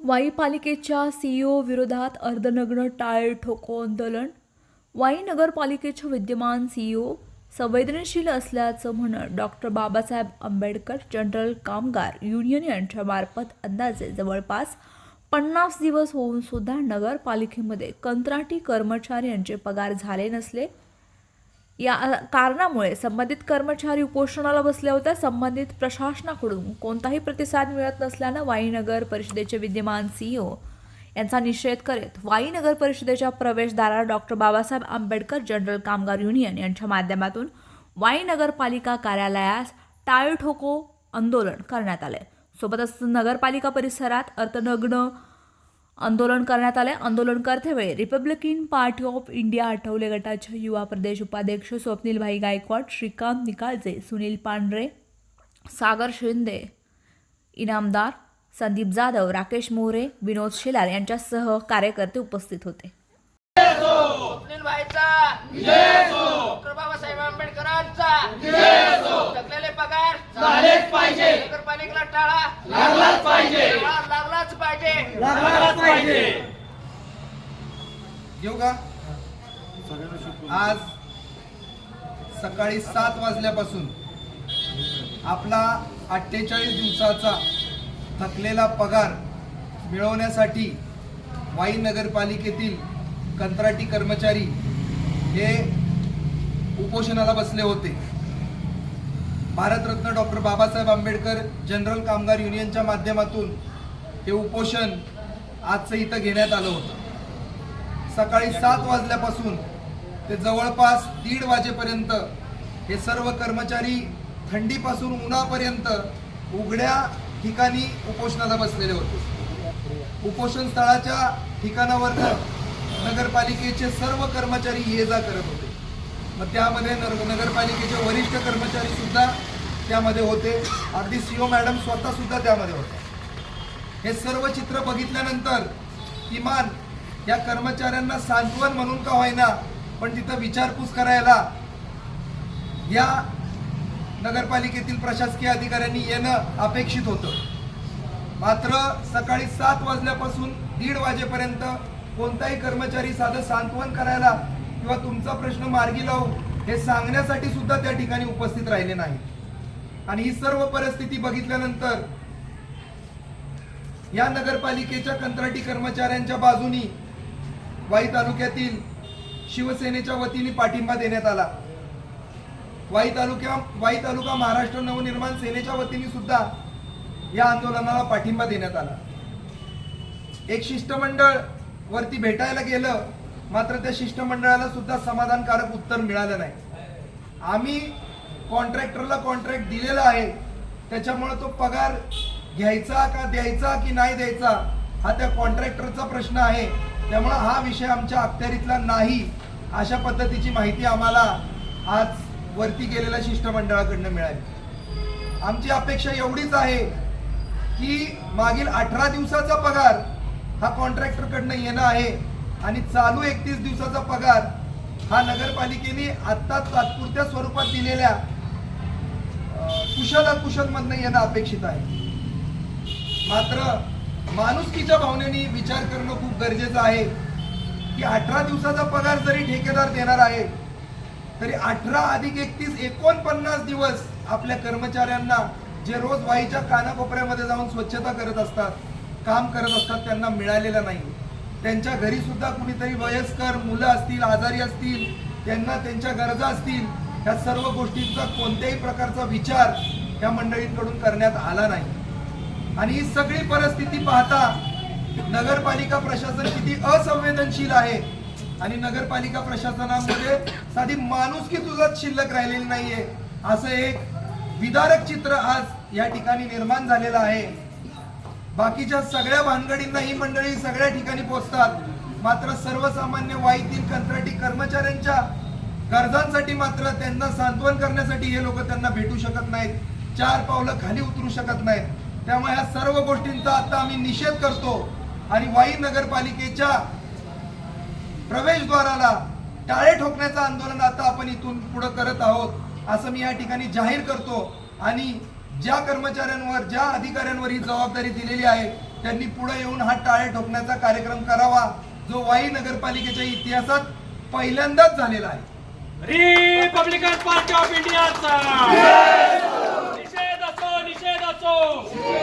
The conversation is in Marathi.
वाई पालिकेच्या सीईओ विरोधात अर्धनग्न टाळ ठोको आंदोलन. वाई नगरपालिकेच्या विद्यमान सीईओ संवेदनशील असल्याचं म्हणत डॉक्टर बाबासाहेब आंबेडकर जनरल कामगार युनियन यांच्यामार्फत अंदाजे जवळपास पन्नास दिवस होऊन सुद्धा नगरपालिकेमध्ये कंत्राटी कर्मचारी यांचे पगार झाले नसले या कारणामुळे संबंधित कर्मचारी उपोषणाला बसल्या होत्या. संबंधित प्रशासनाकडून कोणताही प्रतिसाद मिळत नसल्यानं वाईनगर परिषदेचे विद्यमान सीईओ यांचा निषेध करीत वाईनगर परिषदेच्या प्रवेशद्वारावर डॉक्टर बाबासाहेब आंबेडकर जनरल कामगार युनियन यांच्या माध्यमातून वाई नगरपालिका कार्यालयास टाळ ठोको आंदोलन करण्यात आले सोबतच नगरपालिका परिसरात अर्थनग्न आंदोलन करण्यात आले आंदोलनकर्त्यावेळी Republican Party of India Athawale गटाच्या युवा प्रदेश उपाध्यक्ष स्वप्नीलभाई गायकवाड श्रीकांत निकाळजे सुनील पांढरे सागर शिंदे इनामदार संदीप जाधव राकेश मोरे विनोद शेलार यांच्यासह कार्यकर्ते उपस्थित होते स्वप्नील भाईचा डॉक्टर बाबासाहेब आंबेडकरांचा थकलेले पगार झालेच पाहिजे नगरपालिकेला टाळा लागलाच पाहिजे टाळा लागलाच पाहिजे. घेऊ का? आज सकाळी सात वाजल्यापासून आपला अठ्ठेचाळीस दिवसाचा थकलेला पगार मिळवण्यासाठी वाई नगरपालिकेतील कंत्राटी कर्मचारी हे उपोषणाला बसले होते. भारतरत्न डॉक्टर बाबासाहेब आंबेडकर जनरल कामगार युनियनच्या माध्यमातून हे उपोषण आजचं इथं घेण्यात आलं होतं. सकाळी सात वाजल्यापासून ते जवळपास दीड वाजेपर्यंत हे सर्व कर्मचारी थंडीपासून उन्हापर्यंत उघड्या ठिकाणी उपोषणाला बसलेले होते. उपोषण स्थळाच्या ठिकाणावर नगरपालिकेचे सर्व कर्मचारी ये जा करत होते. मग त्यामध्ये नगरपालिकेचे वरिष्ठ कर्मचारी सुद्धा त्यामध्ये होते. अगदी सीओ मॅडम स्वतः सुद्धा त्यामध्ये होते. हे सर्व चित्र बघितल्यानंतर किमान या कर्मचाऱ्यांना सांत्वन म्हणून का होईना पण तिथं विचारपूस करायला या नगरपालिकेतील प्रशासकीय अधिकाऱ्यांनी येणं अपेक्षित होतं. मात्र सकाळी सात वाजल्यापासून दीड वाजेपर्यंत कोणताही कर्मचारी साधं सांत्वन करायला किंवा तुमचा प्रश्न मार्गी लावू हे सांगण्यासाठी सुद्धा त्या ठिकाणी उपस्थित राहिले नाही आणि ही सर्व परिस्थिती बघितल्यानंतर या नगरपालिकेच्या कंत्राटी कर्मचाऱ्यांच्या बाजूनी वाई तालुक्यातील शिवसेनेच्या वतीने पाठिंबा देण्यात आला. वाई तालुक्या वाई तालुका महाराष्ट्र नवनिर्माण सेनेच्या वतीने सुद्धा या आंदोलनाला पाठिंबा देण्यात आला. एक शिष्टमंडळ वरती भेटायला गेलं मात्र त्या शिष्टमंडळाला सुद्धा समाधानकारक उत्तर मिळालं नाही. आम्ही कॉन्ट्रॅक्टरला कॉन्ट्रॅक्ट दिलेला आहे त्याच्यामुळे तो पगार घ्यायचा का द्यायचा की नाही द्यायचा हा त्या कॉन्ट्रॅक्टरचा प्रश्न आहे. त्यामुळं हा विषय आमच्या अखत्यारीतला नाही अशा पद्धतीची माहिती आम्हाला आज वरती गेलेल्या शिष्टमंडळाकडनं मिळाली. आमची अपेक्षा एवढीच आहे की मागील अठरा दिवसाचा पगार हा कॉन्ट्रॅक्टरकडनं येणं आहे आणि चालू एकतीस दिवसाचा पगार हा नगरपालिकेने आत्ता तात्पुरत्या स्वरूपात दिलेल्या कुशल अकुशलमधनं येणं अपेक्षित आहे. मात्र माणुसकीच्या भावनेने विचार करणं खूप गरजेचं आहे. की अठरा दिवसाचा पगार जरी ठेकेदार देणार आहे तरी अठरा अधिक एकतीस एकोणपन्नास दिवस आपल्या कर्मचाऱ्यांना जे रोज वाईच्या कानाकोपऱ्यामध्ये जाऊन स्वच्छता करत असतात काम करत असतात त्यांना मिळालेलं नाही. त्यांच्या घरी सुद्धा कुणीतरी वयस्कर मुलं असतील आजारी असतील त्यांना त्यांच्या गरजा असतील ह्या सर्व गोष्टींचा कोणत्याही प्रकारचा विचार या मंडळींकडून करण्यात आला नाही. आणि ही सगळी परिस्थिती पाहता नगरपालिका प्रशासन किती असंवेदनशील आहे. आणि नगरपालिका प्रशासनामध्ये साधी माणुसकी तुझा शिल्लक राहिलेली नाहीये. असं एक विदारक चित्र आज या ठिकाणी निर्माण झालेलं आहे. बाकीच्या सगळ्या भानगडींना ही मंडळी सगळ्या ठिकाणी पोहोचतात मात्र सर्वसामान्य वाईतील कंत्राटी कर्मचाऱ्यांच्या गरजांसाठी मात्र त्यांना सांत्वन करण्यासाठी हे लोक त्यांना भेटू शकत नाहीत. चार पावलं खाली उतरू शकत नाहीत. त्यामुळे या सर्व गोष्टींचा आता आम्ही निषेध करतो आणि वाई नगरपालिकेच्या प्रवेशद्वाराला टाळे ठोकण्याचं आंदोलन आता आपण इथून पुढे करत आहोत असं मी या ठिकाणी जाहीर करतो. आणि ज्या कर्मचाऱ्यांवर ज्या अधिकाऱ्यांवर ही जबाबदारी दिलेली आहे त्यांनी पुढे येऊन हा टाळे ठोकण्याचा कार्यक्रम करावा जो वाई नगरपालिकेच्या इतिहासात पहिल्यांदाच झालेला आहे. रिपब्लिकन पार्टी ऑफ इंडियाचा. निषेध असो निषेध असो.